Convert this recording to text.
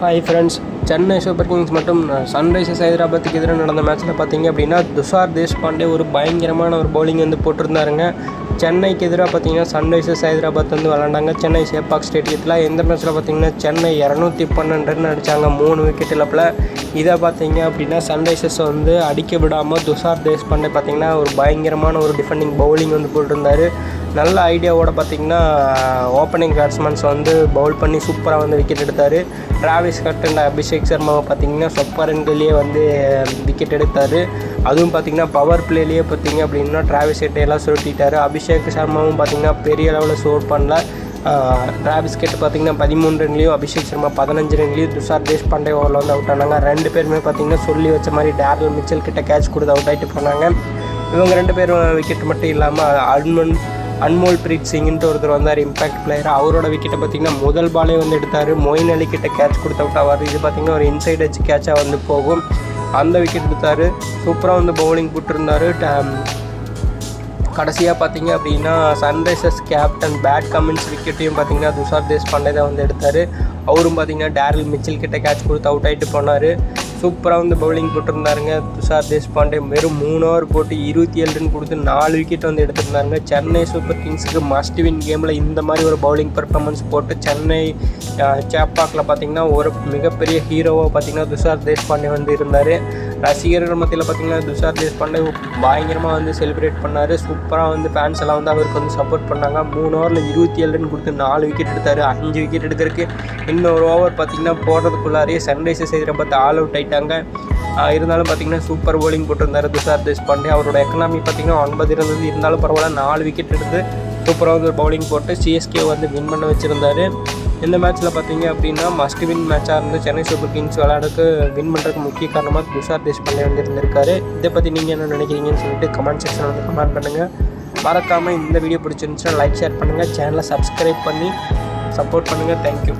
Hi friends Chennai super kings மற்றும் Sunrisers ஹைதராபாத்துக்கு எதிராக நடந்த மேட்ச்சில் பார்த்தீங்க அப்படின்னா துஷார் தேஷ்பாண்டே ஒரு பயங்கரமான ஒரு பவுலிங் வந்து போட்டிருந்தாருங்க. சென்னைக்கு எதிராக பார்த்தீங்கன்னா சன்ரைசர்ஸ் ஹைதராபாத் வந்து விளாண்டாங்க சென்னை சேப்பாக் ஸ்டேடியத்தில் எந்த மேட்ச்சில் பார்த்தீங்கன்னா சென்னை இரநூத்தி பன்னெண்டு ரன் அடித்தாங்க மூணு விக்கெட் இழப்பில். இதை பார்த்தீங்க அப்படின்னா சன்ரைசர்ஸ் வந்து அடிக்க விடாமல் துஷார் தேஷ்பாண்டே பார்த்தீங்கன்னா ஒரு பயங்கரமான ஒரு டிஃபெண்டிங் பவுலிங் வந்து போட்டிருந்தாரு. நல்ல ஐடியாவோட பார்த்திங்கன்னா ஓப்பனிங் பேட்ஸ்மேன்ஸ் வந்து பவுல் பண்ணி சூப்பராக வந்து விக்கெட் எடுத்தார். டிராவிஸ் கட் அண்ட் அபிஷேக் சர்மாவை பார்த்திங்கன்னா சொப்பரன்கள்லேயே வந்து விக்கெட் எடுத்தார். அதுவும் பார்த்தீங்கன்னா பவர் பிளேலேயே பார்த்திங்க அப்படின்னா டிராவிஸ் எட்டையெல்லாம் சுருட்டிட்டார். அபிஷேக் சர்மாவும் பார்த்தீங்கன்னா பெரிய லெவலில் ஸ்கோர் பண்ணல. டிராவிஸ் கெட் பார்த்தீங்கன்னா பதிமூணு ரன்லேயும் அபிஷேக் சர்மா பதினஞ்சு ரன்லேயும் துஷார் தேஷ்பாண்டே ஓவரில் வந்து அவுட் ஆனாங்க. ரெண்டு பேருமே பார்த்திங்கன்னா சொல்லி வச்ச மாதிரி டேரல் மிச்சல் கிட்ட கேட்ச் கொடுத்து அவுட் ஆகிட்டு போனாங்க. இவங்க ரெண்டு பேரும் விக்கெட் மட்டும் இல்லாமல் அல்மன் அன்மோல் பிரீத் சிங்ன்ட்டு ஒருத்தர் வந்தார் இம்பாக்ட் பிளேயர் அவரோட விக்கெட்டை பார்த்தீங்கன்னா முதல் பாலே வந்து எடுத்தார். மொயின் அலி கிட்ட கேட்ச் கொடுத்து அவுட் ஆவார். இது பார்த்தீங்கன்னா ஒரு இன்சைட் எஜ் கேட்சாக வந்து போகும். அந்த விக்கெட் எடுத்தார். சூப்பராக வந்து பவுலிங் போட்டிருந்தார். கடைசியாக பார்த்தீங்க அப்படின்னா சன்ரைசர்ஸ் கேப்டன் பேட் கமின்ஸ் விக்கெட்டையும் பார்த்தீங்கன்னா துஷார் தேஷ்பாண்டே தான் வந்து எடுத்தார். அவரும் பார்த்தீங்கன்னா டேரல் மிச்சில் கிட்ட கேட்ச் கொடுத்து அவுட் ஆகிட்டு போனார். சூப்பராக வந்து பவுலிங் போட்டிருந்தாருங்க. துஷார் தேஷ்பாண்டே வெறும் மூணு ஓவர் போட்டு இருபத்தி ஏழு ரன் கொடுத்து நாலு விக்கெட் வந்து எடுத்திருந்தாருங்க. சென்னை சூப்பர் கிங்ஸுக்கு மஸ்ட் வின் கேமில் இந்த மாதிரி ஒரு பவுலிங் பர்ஃபார்மன்ஸ் போட்டு சென்னை சேப்பாக்கில் பார்த்தீங்கன்னா ஒரு மிகப்பெரிய ஹீரோவாக பார்த்தீங்கன்னா துஷார் தேஷ்பாண்டே வந்து இருந்தார். ரசிகர்கள் மத்தியில் பார்த்தீங்கன்னா துஷார் தேஷ்பாண்டே பயங்கரமாக வந்து செலிப்ரேட் பண்ணார். சூப்பராக வந்து ஃபேன்ஸ் எல்லாம் வந்து அவருக்கு வந்து சப்போர்ட் பண்ணாங்க. மூணு ஓவரில் இருபத்தி ஏழு ரன் கொடுத்து நாலு விக்கெட் எடுத்தார். அஞ்சு விக்கெட் எடுக்கிறதுக்கு இன்னொரு ஓவர் பார்த்தீங்கன்னா போடுறதுக்குள்ளாரே சன்ரைசர்ஸ் ஹைதராபாத் ஆல் அவுட் ஆயிட்டாங்க. இருந்தாலும் பார்த்தீங்கன்னா சூப்பர் போலிங் போட்டிருந்தார் துஷார் தேஷ்பாண்டே அவரோட எக்கனாமி பார்த்தீங்கன்னா ஒன்பது இருந்தது. இருந்தாலும் பரவாயில்ல நாலு விக்கெட் எடுத்து சூப்பராக வந்து பவுலிங் போட்டு சிஎஸ்கே வந்து வின் பண்ண வச்சுருந்தாரு. இந்த மேட்ச்சில் பார்த்தீங்க அப்படின்னா மஸ்ட் வின் மேட்சாக இருந்து சென்னை சூப்பர் கிங்ஸ் விளையாடுறதுக்கு வின் பண்ணுறதுக்கு முக்கிய காரணமாக துஷார் தேஷ்பாண்டே வந்து இருந்திருக்காரு. இதை பற்றி நீங்கள் என்ன நினைக்கிறீங்கன்னு சொல்லிட்டு கமெண்ட் செக்ஷனில் வந்து கமெண்ட் பண்ணுங்கள் மறக்காமல் இந்த வீடியோ பிடிச்சிருந்துச்சுன்னா லைக் ஷேர் பண்ணுங்கள் சேனலை சப்ஸ்கிரைப் பண்ணி சப்போர்ட் பண்ணுங்கள் தேங்க்யூ